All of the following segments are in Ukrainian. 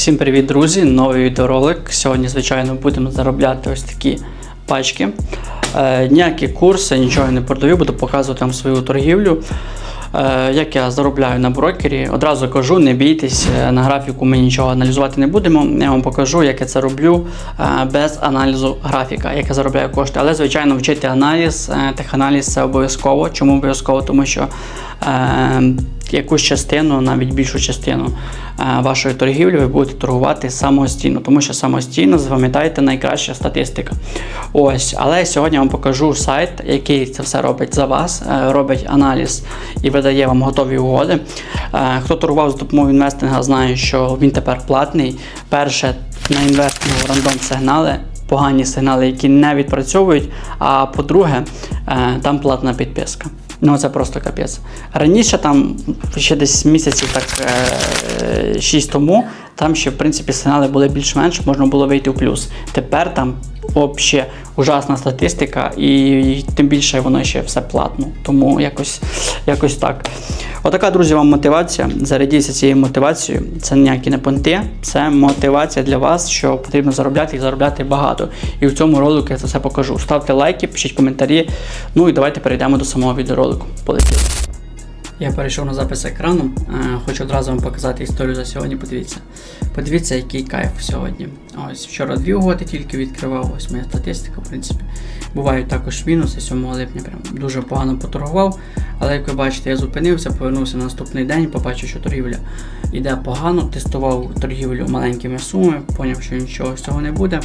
Всім привіт, друзі! Новий відеоролик. Сьогодні, звичайно, будемо заробляти ось такі пачки. Е, ніякі курси, нічого не продаю, буду показувати вам свою торгівлю. Е, як я заробляю на брокері, одразу кажу, не бійтесь, е, на графіку ми нічого аналізувати не будемо. Я вам покажу, як я це роблю е, без аналізу графіка, як я заробляю кошти. Але, звичайно, вчити аналіз, е, теханаліз це обов'язково. Чому обов'язково? Тому що е, якусь частину, навіть більшу частину е, вашої торгівлі ви будете торгувати самостійно, тому що самостійно запам'ятайте найкраща статистика. Ось, але сьогодні я вам покажу сайт, який це все робить за вас, е, робить аналіз і видає вам готові угоди. Е, Хто торгував з допомогою інвестинга, знає, що він тепер платний. Перше на інвестингу рандом сигнали. Погані сигнали, які не відпрацьовують. А по-друге, там платна підписка. Ну це просто капець. Раніше там ще десь місяців так е, 6 тому, там ще в принципі сигнали були більш-менш, можна було вийти в плюс. Тепер там взагалі ужасна статистика, і тим більше воно ще все платно. Тому якось, якось так. Отака, друзі, вам мотивація. Зарядіться цією мотивацією. Це ніякі не понти, це мотивація для вас, що потрібно заробляти і заробляти багато. І в цьому ролику я це все покажу. Ставте лайки, пишіть коментарі. Ну і давайте перейдемо до самого відеоролику. Полетіли. Я перейшов на запис екрану. Е, Хочу одразу вам показати історію за сьогодні. Подивіться. Подивіться, який кайф сьогодні. Ось вчора дві угоди тільки відкривав. Ось моя статистика, в принципі. Бувають також мінуси 7 липня. Прям дуже погано поторгував. Але як ви бачите, я зупинився, повернувся на наступний день, побачив, що торгівля йде погано. Тестував торгівлю маленькими сумами, поняв, що нічого з цього не буде.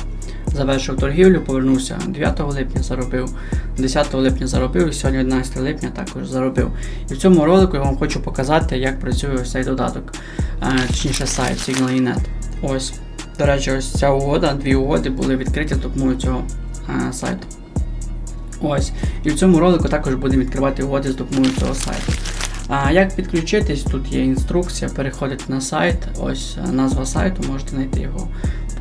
Завершив торгівлю, повернувся 9 липня, заробив, 10 липня заробив і сьогодні 11 липня також заробив. І в цьому ролику я вам хочу показати, як працює ось цей додаток, е, точніше сайт Signal.net. Ось, до речі, ось ця угода, дві угоди були відкриті допомогою цього е, сайту. Ось. І в цьому ролику також будемо відкривати угоди з допомогою цього сайту. А як підключитись? Тут є інструкція, переходите на сайт, ось е, назва сайту, можете знайти його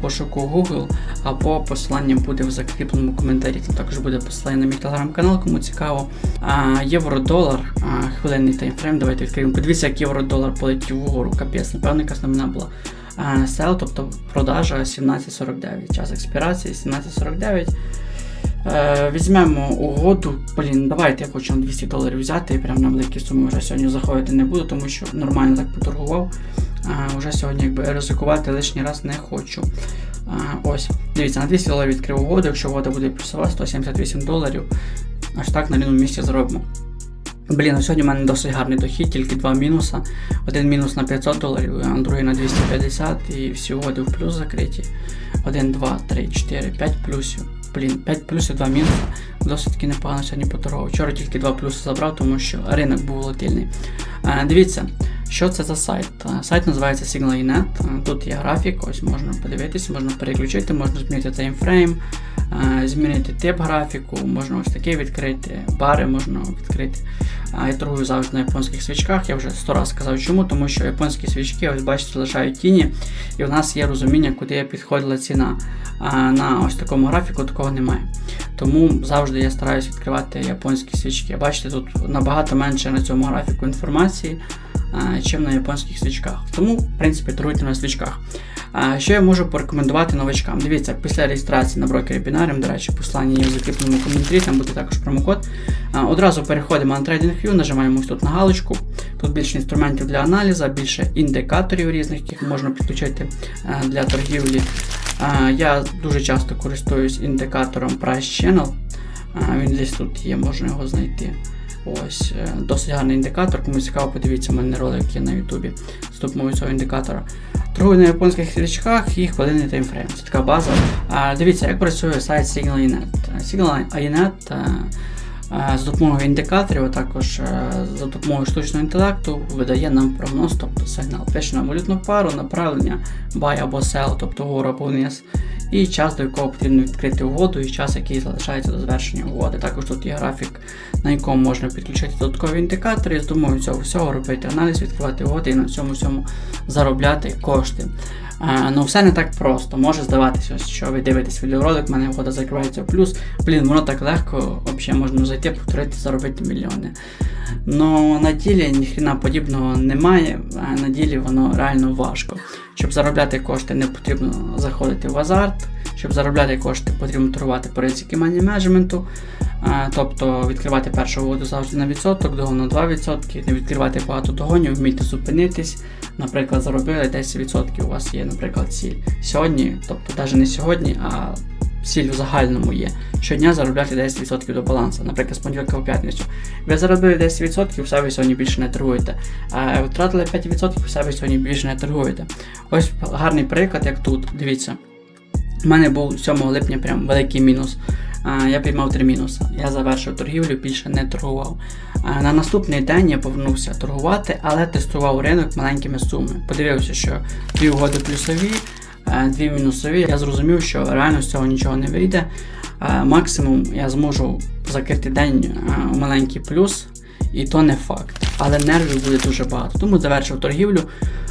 пошуку Google, або посилання буде в закріпленому коментарі. Там також буде посилання на мій телеграм-канал, кому цікаво. А, Євро-долар, хвилинний таймфрейм, давайте відкриємо. Подивіться, як євро-долар полетів вгору, капець, напевно, якась новина була. Sell, тобто продажа 17.49, час експірації 17.49. Е, Візьмемо угоду. Блін, давайте я хочу на 200 доларів взяти і прям на великі суми вже сьогодні заходити не буду, тому що нормально так поторгував. А, вже сьогодні якби ризикувати лишній раз не хочу. А, ось, дивіться, на 200 доларів відкрив угоду, якщо угода буде плюсова, 178 доларів. Аж так на рівному місці зробимо. Блін, а сьогодні в мене досить гарний дохід, тільки два мінуса. Один мінус на 500 доларів, а другий на 250 і всі угоди в плюс закриті. 1, 2, 3, 4, 5 плюсів. Блін, 5 плюсів, 2 мінуси. Досить таки непогано сьогодні поторгував. Вчора тільки 2 плюси забрав, тому що ринок був волатильний. А, дивіться, що це за сайт? Сайт називається Signal.net. Тут є графік, ось можна подивитися, можна переключити, можна змінити таймфрейм, змінити тип графіку, можна ось такий відкрити, бари можна відкрити. Я торгую завжди на японських свічках. Я вже сто раз сказав чому, тому що японські свічки, ось бачите, лишають тіні, і в нас є розуміння, куди підходила ціна. На ось такому графіку такого немає. Тому завжди я стараюсь відкривати японські свічки. Бачите, тут набагато менше на цьому графіку інформації, чим на японських свічках. Тому, в принципі, торгуйте на свічках. Що я можу порекомендувати новачкам? Дивіться, після реєстрації на брокері Binarium, до речі, послання є в закріпленому коментарі, там буде також промокод. Одразу переходимо на TradingView, нажимаємо ось тут на галочку. Тут більше інструментів для аналізу, більше індикаторів різних, яких можна підключити для торгівлі. Я дуже часто користуюсь індикатором Price Channel. Він десь тут є, можна його знайти. Ось, е, досить гарний індикатор. Кому цікаво, подивіться в мене ролик є на Ютубі з допомогою цього індикатора. Торгую на японських свічках і хвилинний таймфрейм. Це така база. А, Дивіться, як працює сайт Signal.net. Signal.net е, з допомогою індикаторів, а також е, за допомогою штучного інтелекту видає нам прогноз, тобто сигнал. Пише нам валютну пару, направлення, buy або sell, тобто вгору або вниз, і час, до якого потрібно відкрити угоду, і час, який залишається до завершення угоди. Також тут є графік, на якому можна підключити додаткові індикатори, і з допомогою цього всього робити аналіз, відкривати угоди і на цьому всьому заробляти кошти. А, ну все не так просто. Може здаватися, що ви дивитесь відеоролик, в мене угода закривається в плюс. Блін, воно так легко, взагалі можна зайти, повторити, заробити мільйони. Но на ділі ніхрена подібного немає, а на ділі воно реально важко. Щоб заробляти кошти, не потрібно заходити в азарт. Щоб заробляти кошти, потрібно торгувати по ризики мані менеджменту, тобто відкривати першу угоду завжди на відсоток, другу на 2%, не відкривати багато догонів, вміти зупинитись. Наприклад, заробили 10%, у вас є, наприклад, ціль. Сьогодні, тобто навіть не сьогодні, а ціль в загальному є. Щодня заробляти 10% до балансу, наприклад, з понеділка в п'ятницю. Ви заробили 10%, все ви сьогодні більше не торгуєте. А втратили 5%, все ви сьогодні більше не торгуєте. Ось гарний приклад, як тут. Дивіться. У мене був 7 липня прям великий мінус. Я піймав три мінуси. Я завершив торгівлю, більше не торгував. На наступний день я повернувся торгувати, але тестував ринок маленькими сумами. Подивився, що дві угоди плюсові, дві мінусові. Я зрозумів, що реально з цього нічого не вийде. Максимум я зможу закрити день у маленький плюс, і то не факт. Але нервів буде дуже багато. Тому завершив торгівлю.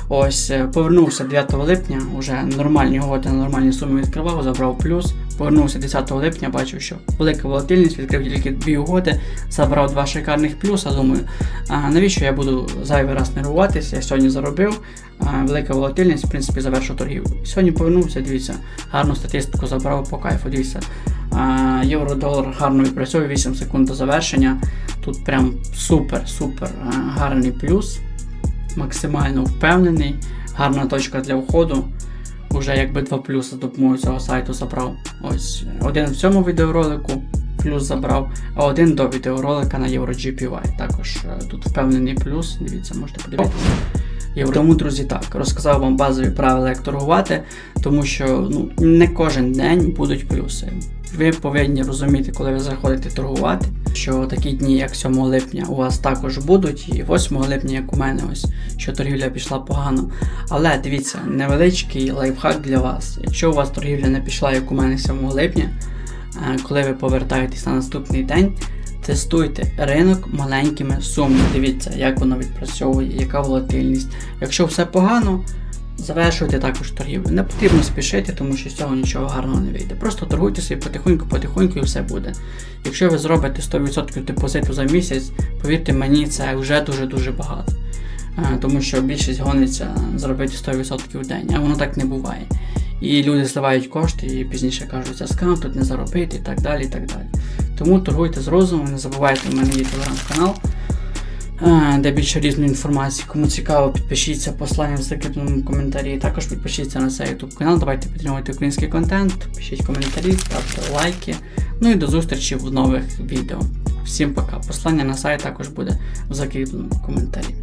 Ось е, повернувся 9 липня, вже нормальні угоди на нормальні суми відкривав, забрав плюс. Повернувся 10 липня, бачив, що велика волатильність, відкрив тільки дві угоди, забрав два шикарних плюса. Думаю, а навіщо я буду зайвий раз нервуватися? Я сьогодні заробив. А, велика волатильність, в принципі, завершив торгівлю. Сьогодні повернувся, дивіться, гарну статистику забрав по кайфу. Дивіться. Євро-долар гарно відпрацьовує 8 секунд до завершення. Тут прям супер-супер гарний плюс максимально впевнений, гарна точка для входу. Уже якби два плюси допомогою цього сайту забрав. Ось один в цьому відеоролику плюс забрав, а один до відеоролика на EuroGPY. Також е, тут впевнений плюс. Дивіться, можете подивитися. Євро. Тому, друзі, так, розказав вам базові правила, як торгувати, тому що ну, не кожен день будуть плюси. Ви повинні розуміти, коли ви заходите торгувати, що такі дні, як 7 липня, у вас також будуть, і 8 липня, як у мене, ось що торгівля пішла погано. Але дивіться, невеличкий лайфхак для вас. Якщо у вас торгівля не пішла, як у мене 7 липня, е, коли ви повертаєтесь на наступний день, Тестуйте ринок маленькими сумами. Дивіться, як воно відпрацьовує, яка волатильність. Якщо все погано, завершуйте також торгівлю. Не потрібно спішити, тому що з цього нічого гарного не вийде. Просто торгуйте собі потихоньку, потихоньку і все буде. Якщо ви зробите 100% депозиту за місяць, повірте мені, це вже дуже-дуже багато. Тому що більшість гониться зробити 100% в день, а воно так не буває. І люди зливають кошти і пізніше кажуть, це скам, тут не заробити і так далі. і так далі. Тому торгуйте з розумом, не забувайте, у мене є телеграм-канал, е, де більше різної інформації. Кому цікаво, підпишіться послання в закріпленому коментарі. Також підпишіться на цей YouTube канал, давайте підтримуйте український контент, пишіть коментарі, ставте лайки. Ну і до зустрічі в нових відео. Всім пока. Послання на сайт також буде в закріпленому коментарі.